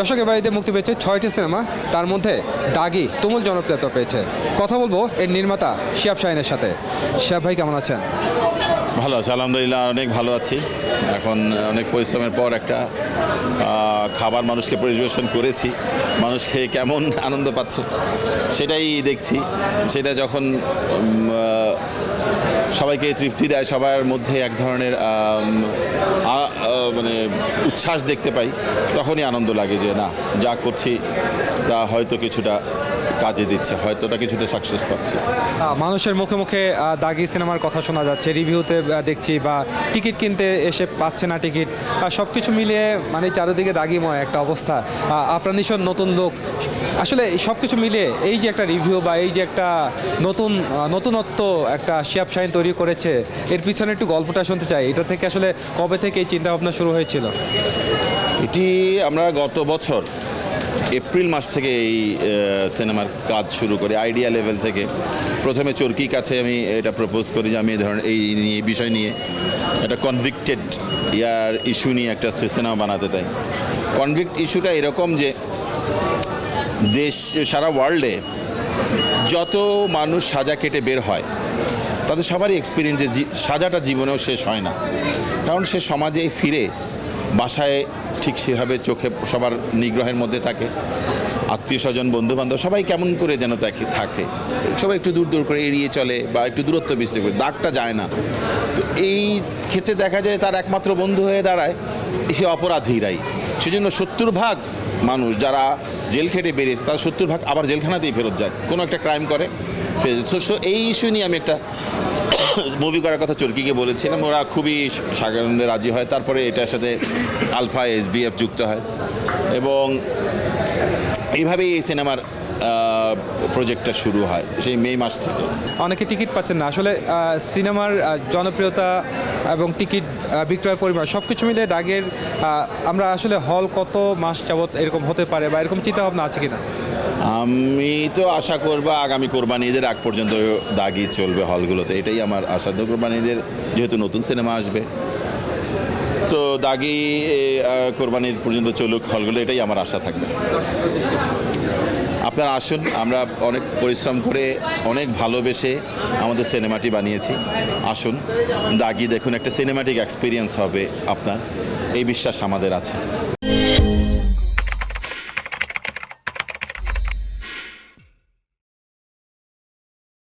দর্শকের বাড়িতে মুক্তি পেয়েছে ছয়টি সিনেমা, তার মধ্যে দাগি, তুমুল জনপ্রিয়তা পেয়েছে। কথা বলব এর নির্মাতা শিয়াব শাহিনের সাথে। শিয়াব ভাই, কেমন আছেন? ভালো আছে, আলহামদুলিল্লাহ, অনেক ভালো আছি। এখন অনেক পরিশ্রমের পর একটা খাবার মানুষকে পরিবেশন করেছি। মানুষ খেয়ে কেমন আনন্দ পাচ্ছে, সেটাই দেখছি। সেটা যখন সবাইকে তৃপ্তি দেয়, সবার মধ্যে এক ধরনের মানে উচ্ছ্বাস দেখতে পাই তখনই আনন্দ লাগে যে না যা করছি তা হয়তো কিছুটা কাজে দিচ্ছে হয়তো ওটা কিছুতে সাকসেস পাচ্ছে। মানুষের মুখে মুখে দাগি সিনেমার কথা শোনা যাচ্ছে রিভিউতে দেখছি বা টিকিট কিনতে এসে পাচ্ছে না টিকিট সব কিছু মিলিয়ে মানে চারিদিকে দাগিময় একটা অবস্থা। আপনার নিশ্চয় নতুন লোক আসলে সব কিছু মিলিয়ে এই যে একটা রিভিউ বা এই যে একটা নতুন নতুনত্ব একটা শিয়াব শাহিন তৈরি করেছে এর পিছনে একটু গল্পটা শুনতে চাই এটা থেকে আসলে কবে থেকে এই চিন্তাভাবনা শুরু হয়েছিল? এটি আমরা গত বছর এপ্রিল মাস থেকে এই সিনেমার কাজ শুরু করি আইডিয়া লেভেল থেকে। প্রথমে চরকির কাছে আমি এটা প্রপোজ করি যে আমি এই ধরনের, এই নিয়ে বিষয় নিয়ে একটা কনভিক্টেড ইয়ার ইস্যু নিয়ে একটা সিনেমা বানাতে চাই। কনভিক্ট ইস্যুটা এরকম যে, দেশ, সারা ওয়ার্ল্ডে যত মানুষ সাজা কেটে বের হয়, তাদের সবারই এক্সপিরিয়েন্স যে সাজাটা জীবনেও শেষ হয় না। কারণ সে সমাজে ফিরে বাসায় ঠিক সেভাবে চোখে সবার নিগ্রহের মধ্যে থাকে। আত্মীয় স্বজন বন্ধু বান্ধব সবাই কেমন করে যেন তাকে থাকে। সবাই একটু দূর দূর করে এড়িয়ে চলে বা একটু দূরত্ব বিস্তার করে, দাগটা যায় না। তো এই ক্ষেত্রে দেখা যায় তার একমাত্র বন্ধু হয়ে দাঁড়ায়, সে অপরাধীরাই। সেজন্য সত্তর ভাগ মানুষ যারা জেল খেটে বেরিয়েছে, তারা সত্তর ভাগ আবার জেলখানাতেই ফেরত যায়। কোনো একটা ক্রাইম করে এই ইস্যু নিয়ে আমি একটা মুভি করার কথা চরকিকে বলেছিলাম ওরা খুবই সাধারণদের রাজি হয়। তারপরে এটার সাথে আলফা এস বিএফ যুক্ত হয়। এবং এইভাবেই এই সিনেমার প্রজেক্টটা শুরু হয় সেই মে মাস থেকে। অনেকে টিকিট পাচ্ছেন না। আসলে সিনেমার জনপ্রিয়তা এবং টিকিট আহ, বিক্রয়ের পরিমাণ সব কিছু মিলে দাগের আমরা আসলে হল কত মাস যাবত এরকম হতে পারে বা এরকম চিন্তা ভাবনা আছে কিনা? আমি তো আশা করব আগামী কোরবানি ঈদের আগ পর্যন্ত দাগি চলবে হলগুলোতে। এটাই আমার আশা। তো কোরবানি ঈদের যেহেতু নতুন সিনেমা আসবে তো দাগি এ, আহ, কোরবানি ঈদ পর্যন্ত চলুক হলগুলো এটাই আমার আশা থাকবে। আপনারা আসুন আমরা অনেক পরিশ্রম করে অনেক ভালোবেসে আমাদের সিনেমাটি বানিয়েছি। আসুন দাগি দেখুন একটা সিনেমাটিক এক্সপিরিয়েন্স হবে আপনার। এই বিশ্বাস আমাদের আছে।